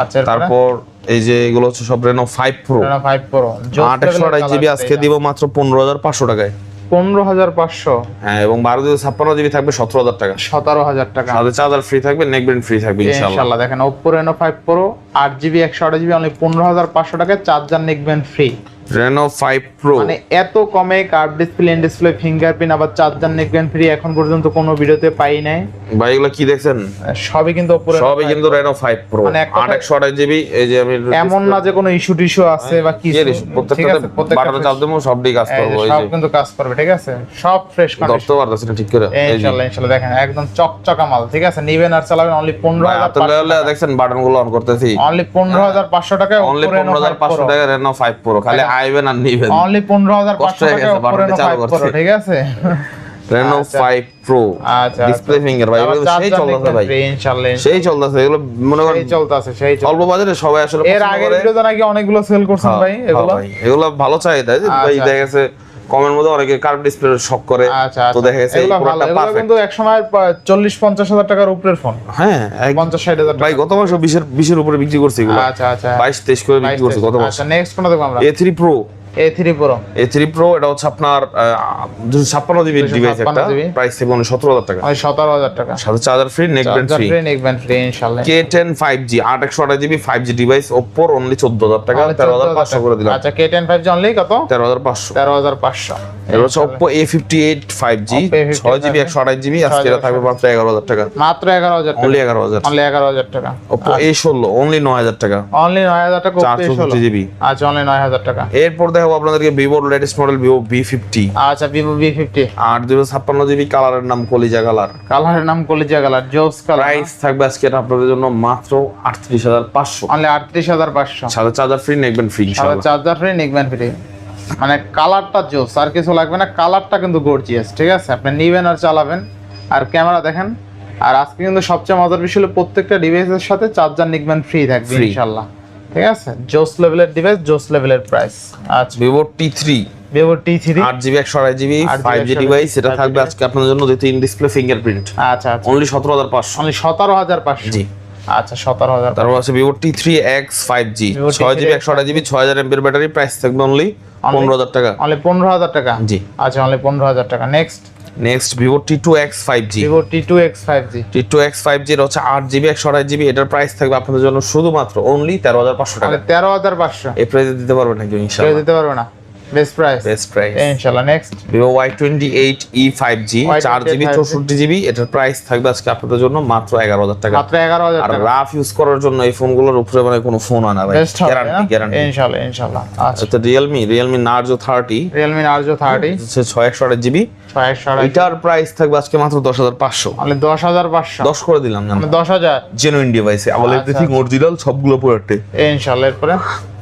আচ্ছা তারপর এই যে এগুলো হচ্ছে সব Reno five Pro Reno five Pro আট একশো আঠাশ জিবি আজকে দিব মাত্র পনেরো হাজার পাঁচশো টাকায়। পনেরো হাজার পাঁচশো। হ্যাঁ এবং বারো দুশো ছাপ্পান্ন জিবি থাকবে সতেরো হাজার টাকা। সতেরো হাজার টাকা। সাথে চার্জার ফ্রি থাকবে নেকবেন ফ্রি থাকবে ইনশাল্লাহ দেখেন ওপো রেনো ফাইভ প্রো আট জিবি একশো আট জিবি অনলি পনেরো হাজার পাঁচশো টাকায় charger নিকবেন free Reno five Pro মানে এত কমে curve display in display fingerprint আবার চার্জার নিকবেন ফ্রি এখন পর্যন্ত কোনো ভিডিওতে পাই নাই। ভাই এগুলো কি দেখছেন? সবই কিন্তু Reno সবই কিন্তু রেনো ফাইভ প্রো মানে এক কথায়- আট একশো আঠাশ জিবি এই যে আমি এমন না যে কোনো ইস্যু টিস্যু আছে বা ঠিক আছে প্রত্যেকটা বাটনে চাপ দেবো সবটাই কাজ এই যে এই সব কিন্তু কাজ করবে ঠিক আছে? সব ফ্রেশ ধরতে পারতেছি না ঠিক করে ইনশাল্লাহ ইনশাল্লাহ দেখেন একদম চকচকা মাল ঠিক আছে? নিবেন আর চালাবেন অনলি পনেরো ভাই, হাতে লেগে দেখছেন বাটন অন করতেছি। অনলি পনেরো হাজার পাঁচশো টাকায় অনলি পনেরো হাজার পাঁচশো টাকা রেনো ফাইভ প্রো খালি আর নিবেন। অনলি পনেরো হাজার কষ্ট পাঁচশো হয়ে টাকায় গেছে, ওপো বাটনটা রেনো চালু ফাইভ ঠিক আছে? রেনো আচ্ছা। ফাইভ প্রো আচ্ছা ডিসপ্লে ফিঙ্গার ভাই সেই চলতেছে ভাই। ইনশাআল্লাহ সেই চলতেছে এগুলো মনে করেন সেই চলতেছে সেই। অল্প বাজারে সবাই আসলে এর আগে ভিডিওতে নাকি অনেকগুলো সেল করছেন হ্যাঁ, ভাই হ্যাঁ এগুলো? এগুলো ভালো চাহিদা ভাই আচ্ছা। দেখা গেছে কমের মধ্যে অনেকে কার্ভ ডিসপ্লে শক করে। আচ্ছা, তো আচ্ছা। দেখা গেছে পুরোটা পারফেক্ট কিন্তু একসময় 40 50 হাজার টাকার উপরের ফোন হ্যাঁ 50 60 হাজার ভাই গত মাসে 20 এর 20 এর উপরে বিক্রি করছে এগুলো। আচ্ছা আচ্ছা। 22 23 করে বিক্রি করছে গত মাসে। আচ্ছা নেক্সট কোনটা দেখব আমরা? A3 Pro A3 Pro A3 Pro এটা হচ্ছে আপনার জিবি ডিভাইস একটা। GB. 5G device Oppo only টাকা। 13500 করে দিলাম। আচ্ছা K10 5G অনলি কত? টাকা। মাত্র 11000 অনলি 11000 অনলি টাকা। অনলি 9000 টাকা। টাকা। Oppo GB. আচ্ছা অনলি 9000 টাকা। এরপর দেখাবো আপনাদেরকে ভিভোর latest model Vivo V fifty আচ্ছা ভিভো ভি ফিফটি দুশো ছাপ্পান্ন জিবি কালারের নাম কলিজা কালার কালারের নাম কলিজা কালার জোস কালার প্রাইস থাকবে আজকে এটা আপনাদের জন্য মাত্র আটত্রিশ হাজার পাঁচশো। অনলি আটত্রিশ হাজার পাঁচশো। সাথে চার্জার ফ্রি নেকবেন ফ্রি সাথে চার্জার ফ্রি নিকবেন ফ্রি মানে কালারটা জোস আর কিছু লাগবে না কালারটা কিন্তু গর্জিয়াস ঠিক আছে? আপনি নিবেন আর চালাবেন। আর ক্যামেরা দেখেন আর আজকে কিন্তু সবচেয়ে মজার বিষয় হলো প্রত্যেকটা ডিভাইসের সাথে চার্জার নিকবেন ফ্রি থাকবে। ইনশাল্লাহ ঠিক আছে? জোস লেভেলের ডিভাইস জোস লেভেলের প্রাইস আচ্ছা। Vivo T three Vivo T three আট জিবি একশো আড়াই GB 8GB five G device এটা থাকবে আজকে আপনাদের জন্য দ্বিতীয় ইন ডিসপ্লে ফিঙ্গারপ্রিন্ট আচ্ছা আচ্ছা। অনলি সতেরো হাজার পাঁচশো। অনলি সতেরো হাজার পাঁচশো। জি। আচ্ছা সতেরো হাজার তারপর আছে Vivo T three X five G ছয় জিবি একশো আড়াই জিবি ছয় হাজার এমপির ব্যাটারি প্রাইস থাকবে অনলি পনেরো হাজার টাকা। অনলি পনেরো হাজার টাকা? জি। আচ্ছা অনলি পনেরো হাজার টাকা। Next next Vivo T two X five G Vivo T two X five G T two X five জির হচ্ছে আট জিবি একশো আড়াই জিবি এটার প্রাইস থাকবে আপনাদের জন্য শুধুমাত্র অনলি তেরো হাজার পাঁচশো টাকা। তেরো হাজার পাঁচশো। এই প্রাইসে দিতে পারবেন ইনশাল্লাহ দিতে পারবে না। বেস্ট প্রাইস বেস্ট প্রাইস ইনশাল্লাহ next Vivo Y twenty eight E five G Y28 চার জিবি 5G চৌষট্টি জিবি এটার প্রাইস থাকবে আজকে আপনাদের জন্য মাত্র এগারো হাজার টাকা। মাত্র এগারো হাজার আর রাফ ইউজ করার জন্য এই ফোনগুলোর উপরে মানে কোনো ফোন আনা ভাই গ্যারান্টি গ্যারান্টি ইনশাল্লাহ ইনশাল্লাহ। আচ্ছা। তো রিয়েলমি নার্জো থার্টি হচ্ছে ছয় একশো আঠাশ জিবি ছয় এটার প্রাইস থাকবে আজকে মাত্র দশ হাজার পাঁচশো। তাহলে দশ হাজার পাঁচশো। দশ করে দিলাম জানো। দশ হাজার। জেনুইন ডিভাইসে আচ্ছা, এভরিথিং অরিজিনাল সবগুলো প্রোডাক্টে ইনশাল্লাহ এরপরে?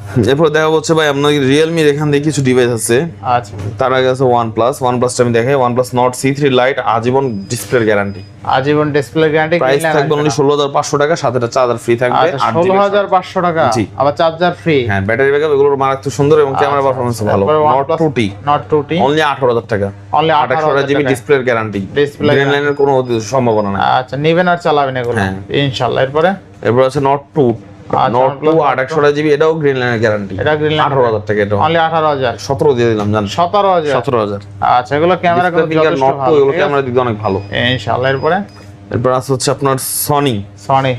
*laughs* এরপর দেখা হচ্ছে ভাই আপনার রিয়েলমির এখান থেকে কিছু ডিভাইস আছে? আচ্ছা। তার আগে আছে ওয়ান প্লাস ওয়ান প্লাসটা আমি দেখাই OnePlus Nord C three Lite আজীবন ডিসপ্লের গ্যারান্টি আজীবন ডিসপ্লে গ্যারান্টি প্রাইস থাকবে অনলি ষোলো হাজার পাঁচশো টাকা সাথে একটা চার্জার ফ্রি থাকবে আচ্ছা ষোলো জিবি হাজার পাঁচশো টাকা জি। আবার চার্জার ফ্রি হ্যাঁ ব্যাটারি ব্যাকআপ এগুলোর মারাত্মক সুন্দর এবং ক্যামেরা পারফরমেন্স ভালো। Nord two T Nord two T only আঠারো হাজার টাকা। অনলি আঠারো জিবি হাজার ডিসপ্লের গ্যারান্টি Display গ্রিন লাইনের কোনো সম্ভাবনা নাই। আচ্ছা নেবেন আর চালাবেন এগুলো। হ্যাঁ। ইনশাল্লাহ এরপরে? এরপর আছে নট টু আচ্ছা, নট টু আট একশো জিবি এটাও গ্রিন লাইনের গ্যারান্টি এটা গ্রিন লাইন আঠারো হাজার টাকা এটা। অনলি আঠারো হাজার। সতেরো দিয়ে দিলাম জান সতেরো হাজার। সতেরো হাজার। আচ্ছা এগুলো ক্যামেরা কিন্তু টু এগুলো ক্যামেরা দিকে অনেক ভালো। ইনশাল্লাহ এরপরে? এরপর আছে হচ্ছে আপনার Sony Sony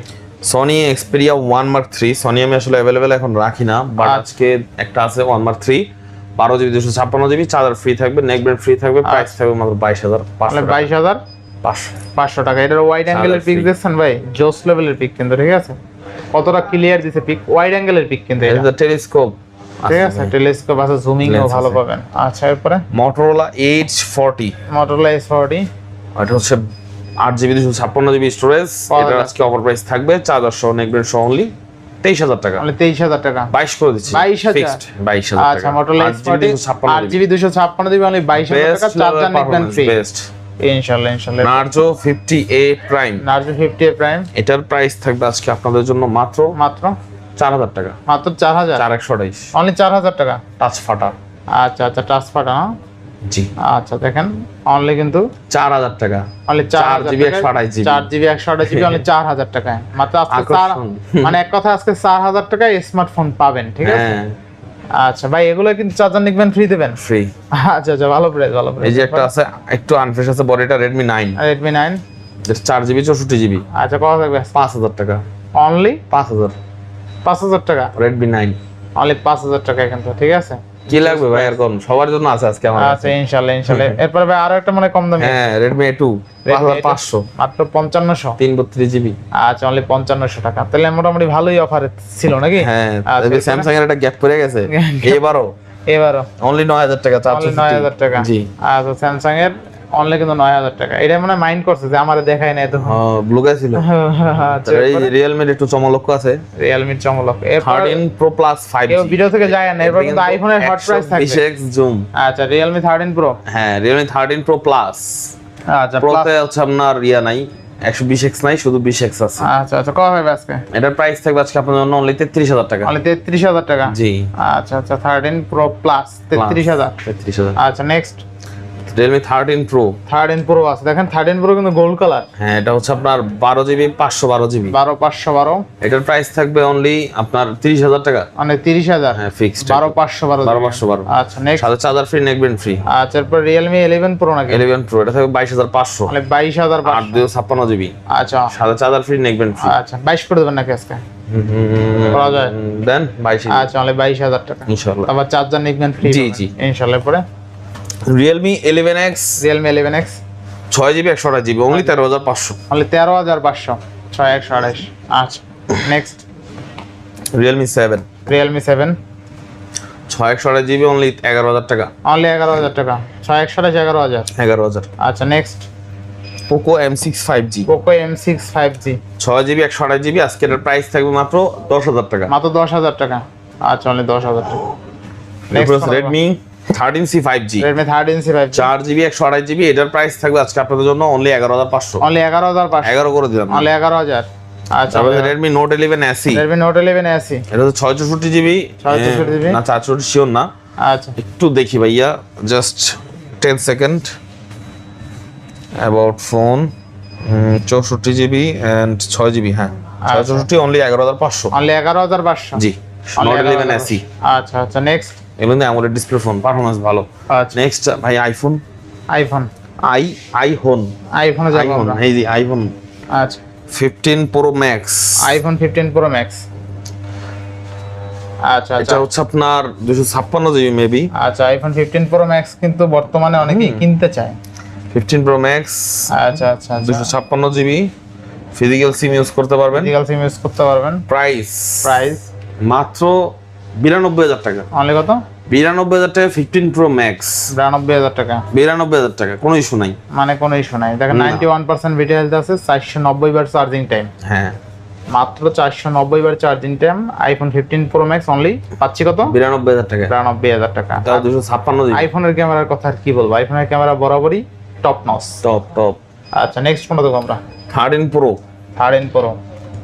Sony Xperia one Mark three Sony আমি আসলে অ্যাভেলেবেল এখন রাখি না বাট আচ্ছা। আজকে একটা আছে ওয়ান মার্ক থ্রি বারো জিবি দুশো ছাপ্পান্ন জিবি চার্জার ফ্রি থাকবে নেক ব্যান্ড ফ্রি থাকবে প্রাইস থাকবে মাত্র বাইশ হাজার বাইশ হাজার পাঁচশো। পাঁচশো টাকা। এটার ওয়াইড অ্যাঙ্গেলের পিক। দেখছেন ভাই? জোস লেভেলের পিক কিন্তু ঠিক আছে? কতটা ক্লিয়ার দিছে পিক ওয়াইড অ্যাঙ্গেলের পিক কিন্তু এটা। টেলিস্কোপ ঠিক আছে টেলিস্কোপ আছে জুমিং ও ভালো পাবেন। আচ্ছা এরপরে? Motorola H forty Motorola S forty এটা হচ্ছে আট জিবি দুশো ছাপ্পান্ন জিবি স্টোরেজ যাবে। আজকে অফার প্রাইস থাকবে চার্জার সহ নেক ব্যান্ড সহ অনলি তেইশ হাজার টাকা। মানে তেইশ হাজার টাকা। বাইশ করে দিচ্ছি। 22,000 ফিক্সড বাইশ হাজার আচ্ছা টাকা। মোটরলা এস ফোরটি আট জিবি দুশো ছাপ্পান্ন জিবি অনলি বাইশ হাজার টাকা চার্জার নিবেন free Narzo fifty eight Prime. Narzo fifty Prime. এটার প্রাইস থাকবে আজকে আপনাদের জন্য মাত্র মাত্র? চার হাজার টাকা। মাত্র চার হাজার? চার একশো আঠাইশ অনলি চার হাজার টাকা? টাচ ফাটা। আচ্ছা আচ্ছা ট্রান্সফারটা না জি। আচ্ছা দেখেন অনলি কিন্তু চার হাজার টাকা। অনলি চার চার হাজার জিবি টাকায়- একশো আঠাশ জিবি। চার জিবি অনলি চার হাজার টাকায়। মাত্র আজকে মানে এক কথা আজকে চার হাজার টাকায় স্মার্টফোন পাবেন ঠিক আছে? হ্যাঁ। আচ্ছা ভাই এগুলো কিন্তু চার্জার নিকবেন ফ্রি দেবেন? ফ্রি আচ্ছা আচ্ছা ভালো প্রাইস ভালো এই যে একটা আছে একটু আনফ্রেশ আছে বড় এটা রেডমি নাইন রেডমি নাইন চার জিবি চৌষট্টি জিবি আচ্ছা কত থাকবে? পাঁচ হাজার টাকা। অনলি পাঁচ হাজার। পাঁচ হাজার টাকা? রেডমি নাইন অনলি পাঁচ হাজার টাকা কিন্তু ঠিক আছে? কি লাগবে ভাই? আর কম সবার জন্য আছে আজকে আমার আছে ইনশাআল্লাহ ইনশাআল্লাহ *laughs* এরপর ভাই আরও একটা মানে কম দামি। হ্যাঁ পাঁচ হাজার পাঁচশো মাত্র পঞ্চান্নশো। তিন বত্রিশ জিবি। আচ্ছা অনলি পঞ্চান্নশো টাকা। তাহলে মোটামুটি ভালোই অফার ছিল নাকি? হ্যাঁ আচ্ছা, স্যামসাং এর একটা গ্যাপ পড়ে গেছে। *laughs* এবারও। এবারও। অনলি নয় হাজার টাকা চার অনলি নয় হাজার টাকা। জি। আচ্ছা স্যামসাং এর অনলি কিন্তু নয় হাজার টাকা। এটা মানে মাইন্ড করছে যে আমার দেখায় নাই তো। হ্যাঁ ব্লু ছিল। আচ্ছা এই রিয়েলমির একটু চমলক্ষ আছে। রিয়েলমির চমলক এরপর thirteen Pro plus five video থেকে যায় না এরপর কিন্তু আইফোনের হট প্রাইস থাকবে। জুম আচ্ছা রিয়েলমি থার্টিন প্রো হ্যাঁ রিয়েলমি থার্টিন প্রো প্লাস আচ্ছা প্রোতে হচ্ছে আপনার ইয়া নাই একশো বিশ এক্স নাই শুধু বিশ এক্স আছে। আচ্ছা আচ্ছা কত হবে আজকে? এটার প্রাইস থাকবে আজকে আপনার জন্য অনলি তেত্রিশ হাজার টাকা। অনলি তেত্রিশ হাজার টাকা? জি। আচ্ছা আচ্ছা থার্টিন প্রো প্লাস তেত্রিশ হাজার। তেত্রিশ হাজার। আচ্ছা next Realme thirteen Pro thirteen Pro আছে। দেখেন থার্টিন প্রো কিন্তু গোল্ড কালার হ্যাঁ এটা হচ্ছে আপনার বারো জিবি পাঁচশো বারো জিবি। বারো পাঁচশো বারো। এটার প্রাইস থাকবে অনলি আপনার তিরিশ হাজার টাকা। মানে তিরিশ হাজার। হ্যাঁ ফিক্সড বারো পাঁচশো বারো বারো পাঁচশো বারো। আচ্ছা নেক্সট সাথে চার্জার ফ্রি নেকবেন ফ্রি আচ্ছা এরপর রিয়েলমি ইলেভেন প্রো নাকি? ইলেভেন প্রো এটা থাকবে বাইশ হাজার পাঁচশো। মানে বাইশ হাজার আট দুশো ছাপ্পান্ন জিবি। আচ্ছা। সাথে চার্জার ফ্রি নেকবেন ফ্রি আচ্ছা বাইশ করে দেবেন নাকি আজকে? দেন বাইশ আচ্ছা অনলি বাইশ হাজার টাকা। ইনশাল্লাহ আবার চার্জার নিবেন ফ্রি জি, জি। ইনশাল্লাহ পরে Realme eleven X Realme eleven X ছয় জিবি একশো আঠাশ জিবি অনলি তেরো হাজার পাঁচশো। অনলি তেরো হাজার পাঁচশো ছয় একশো আঠাশ। আচ্ছা next Realme seven Realme seven ছয় একশো আঠাশ জিবি অনলি এগারো হাজার টাকা। অনলি এগারো হাজার টাকা। ছয় একশো আঠাশ এগারো হাজার। এগারো হাজার। আচ্ছা next Poco M six five G Poco M six five G ছয় জিবি একশো আঠাশ জিবি আজকে এটার প্রাইস থাকবে মাত্র দশ হাজার টাকা। মাত্র দশ হাজার টাকা। আচ্ছা অনলি দশ হাজার টাকা। Next Redmi thirteen C five G Redmi thirteen C five চার জিবি একশো আঠাশ জিবি এটার প্রাইস থাকবে আজকে আপনাদের জন্য অনলি এগারো হাজার পাঁচশো। অনলি এগারো হাজার পাঁচশো। এগারো করে দিলাম। অনলি এগারো হাজার। আচ্ছা Redmi Note eleven SE Redmi Note eleven SE এটা হচ্ছে ছয় চৌষট্টি জিবি 664 GB? না চার শিওর না। আচ্ছা। একটু দেখি ভাইয়া just ten second about phone চৌষট্টি জিবি অ্যান্ড ছয় জিবি হ্যাঁ। আচ্ছা। চৌষট্টি অনলি এগারো হাজার পাঁচশো। অনলি এগারো হাজার পাঁচশো। জি নোট ইলেভেন এসি আচ্ছা আচ্ছা নেক্সট এবং অ্যামোলেড ডিসপ্লে ফোন পারফরমেন্স ভালো। আচ্ছা। নেক্সট ভাই আইফোন আইফোন আই আইফোন আইফোনে যাব আইফোন আমরা। এই যে আইফোন আচ্ছা। Fifteen Pro Max iPhone fifteen Pro Max আচ্ছা আচ্ছা। এটা হচ্ছে আপনার দুশো ছাপ্পান্ন জিবি মেবি আচ্ছা আইফোন ফিফটিন প্রো ম্যাক্স কিন্তু বর্তমানে অনেকেই কিনতে চায়। ফিফটিন প্রো ম্যাক্স আচ্ছা আচ্ছা দুশো ছাপ্পান্ন জিবি। ফিজিক্যাল সিম ইউজ করতে পারবেন। ফিজিক্যাল সিম ইউজ করতে পারবেন। প্রাইস প্রাইস মাত্র বিরানব্বই হাজার টাকা। অনলি কত? বিরানব্বই হাজার টাকা ফিফটিন প্রো ম্যাক্স বিরানব্বই হাজার টাকা। বিরানব্বই হাজার টাকা কোনো ইস্যু নাই। মানে কোনো ইস্যু নাই। দেখেন। Ninety one percent battery health আছে চারশো নব্বই বার চার্জিং টাইম হ্যাঁ। মাত্র চারশো নব্বই বার charging time iPhone fifteen Pro Max only পাচ্ছি কত? বিরানব্বই হাজার টাকা। বিরানব্বই হাজার টাকা। তাও দুশো ছাপ্পান্ন আইফোনের ক্যামেরার কথা আর কি বলব? আইফোনের ক্যামেরা বরাবরই টপ নস টপ টপ আচ্ছা নেক্সট কোনটা দেবো আমরা? Thirteen Pro third in Pro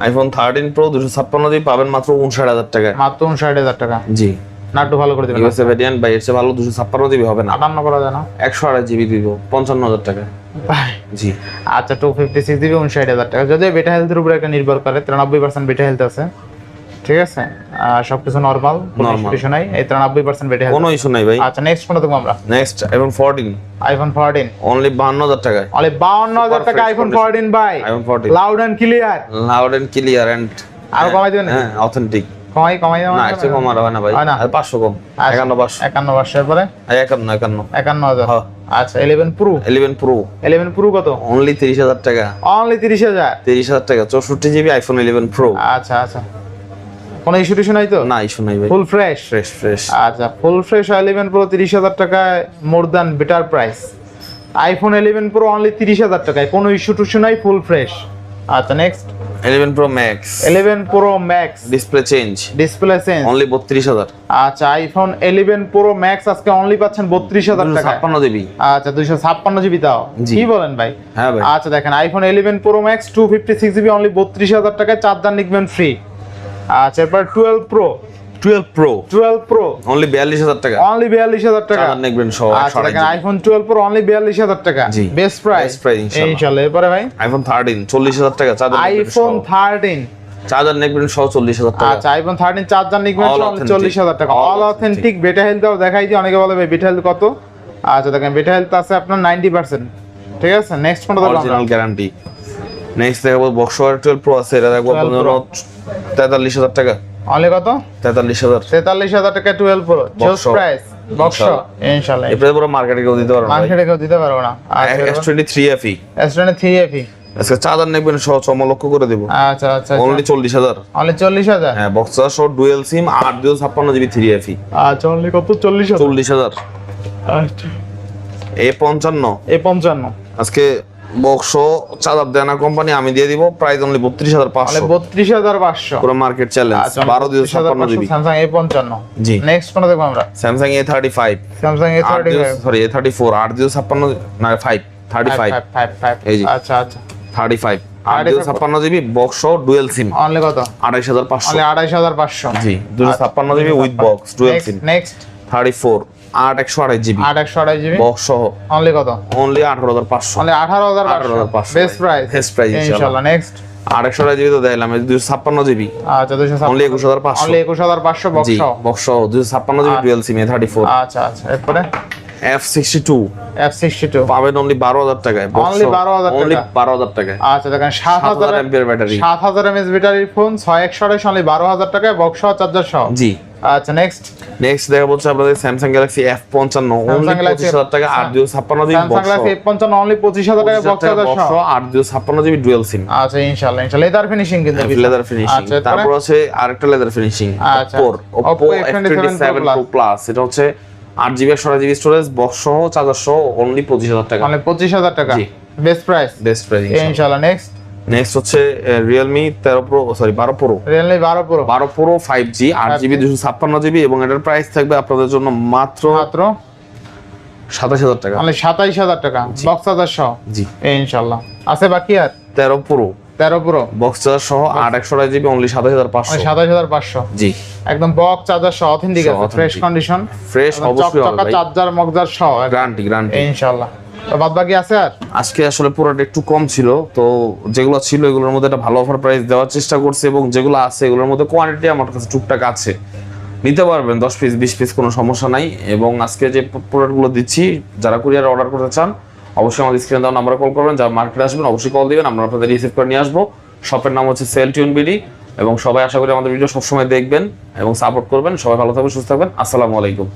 iPhone thirteen Pro দুশো ছাপ্পান্ন জিবি পাবেন মাত্র উনষাট হাজার টাকায়। মাত্র উনষাট হাজার টাকা? জি। না একটু ভালো করে দেবেন ইউএসএ ভ্যারিয়েন্ট বা এর চেয়ে ভালো দুশো ছাপ্পান্ন জিবি হবে না। আটান্ন করা যায় না? একশো আড়াই জিবি দিব পঞ্চান্ন হাজার টাকা। জি। আচ্ছা টু ফিফটি সিক্স জিবি উনষাট হাজার টাকা। যদি বেটা হেলথের উপর একটা নির্ভর করে তিরানব্বই পার্সেন্ট বেটা হেলথ আছে। ঠিক আছে? সবকিছু নর্মাল. কিছু নাই। এই তিরানব্বই পার্সেন্ট বেটা কোনো ইস্যু নাই ভাই। আচ্ছা নেক্সট কোনটা দেবো আমরা। Next iPhone fourteen iPhone fourteen only বাহান্ন হাজার টাকায় অলে বাউন্ন হাজার টাকা iPhone condition. Fourteen by iPhone fourteen loud and clear loud and clear and আরও কমাই দিবেন হ্যাঁ অথেন্টিক কমাই কমাই না একটু কম আর হয় না ভাই? আর কম। আচ্ছা, একান্ন পাঁচশো। একান্ন পাঁচশোর পরে আর একান্ন একান্ন। একান্ন হাজার হ্যাঁ। আচ্ছা eleven pro eleven pro eleven pro কত? অনলি তিরিশ হাজার টাকা। অনলি তিরিশ হাজার। তিরিশ হাজার টাকা। চৌষট্টি জিবি আইফোন ইলেভেন প্রো আচ্ছা আচ্ছা। কোনো ইস্যু টিস্যু নাই তো? না ইস্যু নাই ভাই। ফুল ফ্রেশ ফ্রেশ ফ্রেশ আচ্ছা ফুল ফ্রেশ ইলেভেন প্রো তিরিশ হাজার টাকায় more than better price iPhone eleven pro only তিরিশ হাজার টাকায় কোনো ইস্যু টুস্যু নাই ফুল ফ্রেশ আচ্ছা next eleven pro max eleven pro max display change display change only বত্রিশ হাজার। আচ্ছা আইফোন ইলেভেন প্রো ম্যাক্স আজকে অনলি পাচ্ছেন বত্রিশ হাজার টাকা ছাপ্পান্ন জিবি। আচ্ছা দুইশো ছাপ্পান্ন জিবি তাও। জি। কি বলেন ভাই? হ্যাঁ ভাই। আচ্ছা দেখেন iPhone eleven pro max two fifty six GB only বত্রিশ হাজার টাকায় চার্জার নিকবেন ফ্রি আচ্ছা এরপর twelve pro twelve pro twelve pro only বিয়াল্লিশ হাজার টাকা। অনলি বিয়াল্লিশ হাজার টাকা। চার্জার নেকবেন সহ আচ্ছা আইফোন টুয়েলভ প্রো অনলি বিয়াল্লিশ হাজার টাকা। জি। বেস্ট প্রাইস Best price, ইনশাআল্লাহ। এরপরে ভাই? আইফোন থার্টিন চল্লিশ হাজার টাকা চার্জার আইফোন থার্টিন চার্জার নেকবেন সহ চল্লিশ হাজার টাকা। আচ্ছা আইফোন থার্টিন চার্জার নিকবেন All authentic. চল্লিশ হাজার টাকা। অল অথেন্টিক বেটা হেলথ দেখাই দিই অনেকে বলে ভাই বেটা হেলথ কত? আচ্ছা দেখেন বেটা হেলথ আছে আপনার নাইনটি পার্সেন্ট ঠিক আছে নেক্সট কোনটা দেখব অরিজিনাল গ্যারান্টি নেক্সট দেখাবো বক্সওয়ার টুয়েলভ প্রো আছে এটা দেখব 12 তেতাল্লিশ হাজার টাকা। অনলি কত? তেতাল্লিশ হাজার। তেতাল্লিশ হাজার টাকা টুয়েলভ প্রো জোস প্রাইস বক্স ইনশাআল্লাহ। এরপরে পুরো মার্কেটে কেউ দিতে পারব না মার্কেটে কেউ দিতে পারব না। S twenty three F three আজকে চার্জার নেকবেন সহ চমলক্ষ করে দেবো। আচ্ছা আচ্ছা অনলি চল্লিশ হাজার। অনলি চল্লিশ হাজার? হ্যাঁ বক্সার সহ ডুয়েল সিম আট দুশো ছাপ্পান্ন জিবি থ্রি এফ আচ্ছা অনলি কত? চল্লিশ চল্লিশ হাজার। আচ্ছা। এ পঞ্চান্ন। এই পঞ্চান্ন। আজকে বক্স চার্জার দেনা কোম্পানি আমি দিয়ে দিব প্রাইস অনলি বত্রিশ হাজার পাঁচশো। বত্রিশ হাজার পাঁচশো। পুরো মার্কেট চ্যালেঞ্জ বারো দুশো ছাপ্পান্ন জিবি স্যামসাং এ পঞ্চান্ন। জি। নেক্সট কোনটা দেখব আমরা? Samsung A thirty five Samsung A thirty sorry A thirty four আট দুশো ছাপ্পান্ন না ফাইভ থার্টি ফাইভ এই যে। আচ্ছা আচ্ছা। থার্টি ফাইভ আট দুশো ছাপ্পান্ন GB box dual sim only কত? আড়াইশ হাজার পাঁচশো। অনলি আড়াইশ হাজার পাঁচশো। জি দুশো ছাপ্পান্ন GB with box dual sim next thirty four আট একশো আড়াই জিবি। আট একশো আড়াই জিবি? বক্স সহ। অনলি কত? অনলি আঠারো হাজার পাঁচশো। অনলি আঠারো হাজার আঠারো হাজার পাঁচশো। বেস্ট প্রাইস Best price, ইনশাল্লাহ। নেক্সট আড়াই জিবি তো দিলাম দুশো ছাপ্পান্ন জিবি। আচ্ছা দুশো অনলি একুশ হাজার পাঁচশো। অনলি একুশ হাজার পাঁচশো বক্স বক্স দুশো ছাপ্পান্ন GB dual sim thirty four আচ্ছা আচ্ছা এরপরে? F sixty two F sixty two পাবেন অনলি বারো হাজার টাকায় Only 12,000 অনলি টাকা। বারো হাজার টাকায়। আচ্ছা দেখেন সাত হাজার এমপিয়ার ব্যাটারি। সাত হাজার এমএস ব্যাটারির ফোন ছয় একশো আড়াইশ অনলি বারো হাজার টাকায় বক্স সহ চার্জার সহ। জি। আচ্ছা নেক্সট নেক্সট দেখা বলছে আপনাদের স্যামসাং গ্যালাক্সি এফ পঞ্চান্ন অনলি Samsung Galaxy পঁচিশ হাজার টাকা আট দুশো ছাপ্পান্ন GB Samsung box Galaxy F পঞ্চান্ন অনলি পঁচিশ হাজার বক্স চার্জার সহ। আট ছাপ্পান্ন জিবি ডুয়েল সিম আচ্ছা লেদার ফিনিশিং কিন্তু লেদার ফিনিশিং তারপর আছে আরেকটা লেদার ফিনিশিং। ওপোর Oppo F twenty seven pro plus এটা হচ্ছে আট জিবি একশো জিবি স্টোরেজ বক্স সহ চার্জার সহ অনলি পঁচিশ হাজার টাকা। অনলি পঁচিশ হাজার টাকা। বেস্ট প্রাইস বেস্ট প্রাইস ইনশাল্লাহ। নেক্সট নেক্সট হচ্ছে রিয়েলমি তেরো প্রো সরি বারো প্রো রিয়েলমি বারো প্রো বারো প্রো ফাইভ জি আট জিবি দুশো ছাপ্পান্ন জিবি এবং এটার প্রাইস থাকবে আপনাদের জন্য মাত্র মাত্র? সাতাশ হাজার টাকা। অনলি সাতাইশ হাজার টাকা বক্স চার্জার সহ? জি। ইনশাল্লাহ। আছে বাকি আর? তেরো প্রো তেরো প্রো বক্স চার্জার সহ আট একশো জিবি অনলি সাতাশ হাজার পাঁচশো। সাতাইশ হাজার পাঁচশো। জি। একদম বক্স চার্জার সহ অথেন্টিক আছে ফ্রেশ কন্ডিশন ফ্রেশ অবশ্যই চার্জার মগজার সহ গ্যারান্টি গ্যারান্টি ইনশাল্লাহ তো বাদ বাকি আছে আর? আজকে আসলে পুরোটা একটু কম ছিল তো যেগুলো ছিল এগুলোর মধ্যে একটা ভালো অফার প্রাইস দেওয়ার চেষ্টা করছে এবং যেগুলো আছে এগুলোর মধ্যে কোয়ান্টিটি আমার কাছে টুকটাক আছে। নিতে পারবেন দশ পিস বিশ পিস কোনো সমস্যা নাই এবং আজকে যে প্রোডাক্টগুলো দিচ্ছি যারা কুরিয়ার অর্ডার করতে চান অবশ্যই আমাদের স্ক্রিনে দেওয়া নাম্বারে কল করবেন, যারা মার্কেটে আসবেন অবশ্যই কল দিবেন, আমরা আপনাদের রিসিভ করে নিয়ে আসব। শপের নাম হচ্ছে সেল টিউন বিডি এবং সবাই আশা করি আমাদের ভিডিও সবসময় দেখবেন এবং সাপোর্ট করবেন। সবাই ভালো থাকবেন, সুস্থ থাকবেন। আসসালামু আলাইকুম।